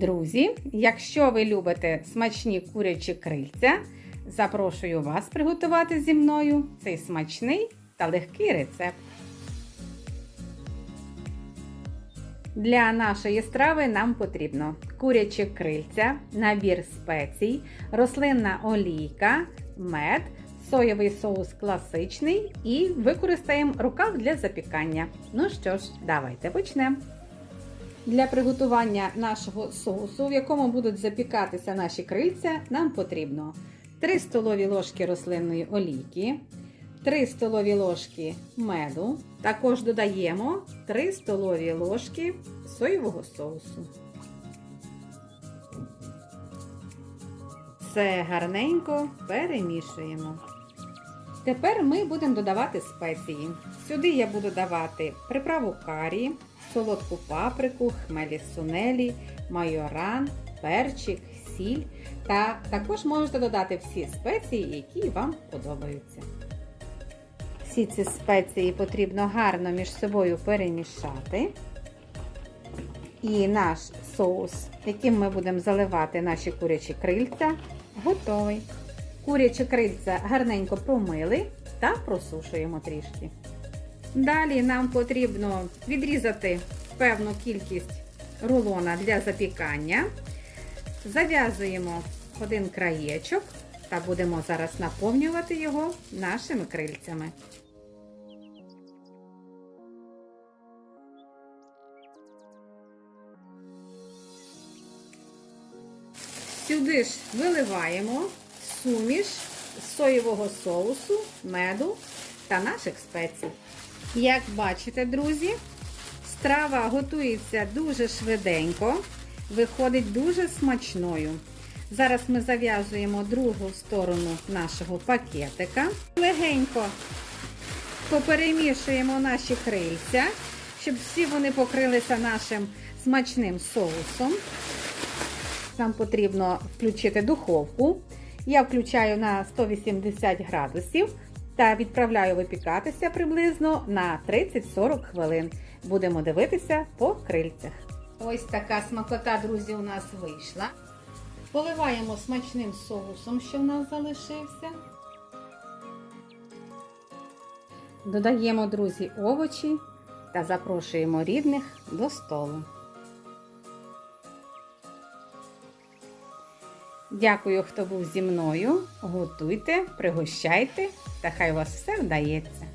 Друзі, якщо ви любите смачні курячі крильця, запрошую вас приготувати зі мною цей смачний та легкий рецепт. Для нашої страви нам потрібно курячі крильця, набір спецій, рослинна олійка, мед, соєвий соус класичний і використаємо рукав для запікання. Ну що ж, давайте почнемо. Для приготування нашого соусу, в якому будуть запікатися наші крильця, нам потрібно 3 столові ложки рослинної олійки, 3 столові ложки меду. Також додаємо 3 столові ложки соєвого соусу. Все гарненько перемішуємо. Тепер ми будемо додавати спеції. Сюди я буду давати приправу карі, солодку паприку, хмелі сунелі, майоран, перчик, сіль. Та також можете додати всі спеції, які вам подобаються. Всі ці спеції потрібно гарно між собою перемішати. І наш соус, яким ми будемо заливати наші курячі крильця, готовий. Курячі крильця гарненько промили та просушуємо трішки. Далі нам потрібно відрізати певну кількість рулона для запікання. Зав'язуємо один краєчок та будемо зараз наповнювати його нашими крильцями. Сюди ж виливаємо суміш соєвого соусу, меду та наших спецій. Як бачите, друзі, страва готується дуже швиденько, виходить дуже смачною. Зараз ми зав'язуємо другу сторону нашого пакетика. Легенько поперемішуємо наші крильця, щоб всі вони покрилися нашим смачним соусом. Нам потрібно включити духовку. Я включаю на 180 градусів та відправляю випікатися приблизно на 30-40 хвилин. Будемо дивитися по крильцях. Ось така смакота, друзі, у нас вийшла. Поливаємо смачним соусом, що в нас залишився. Додаємо, друзі, овочі та запрошуємо рідних до столу. Дякую, хто був зі мною. Готуйте, пригощайте, та хай у вас все вдається.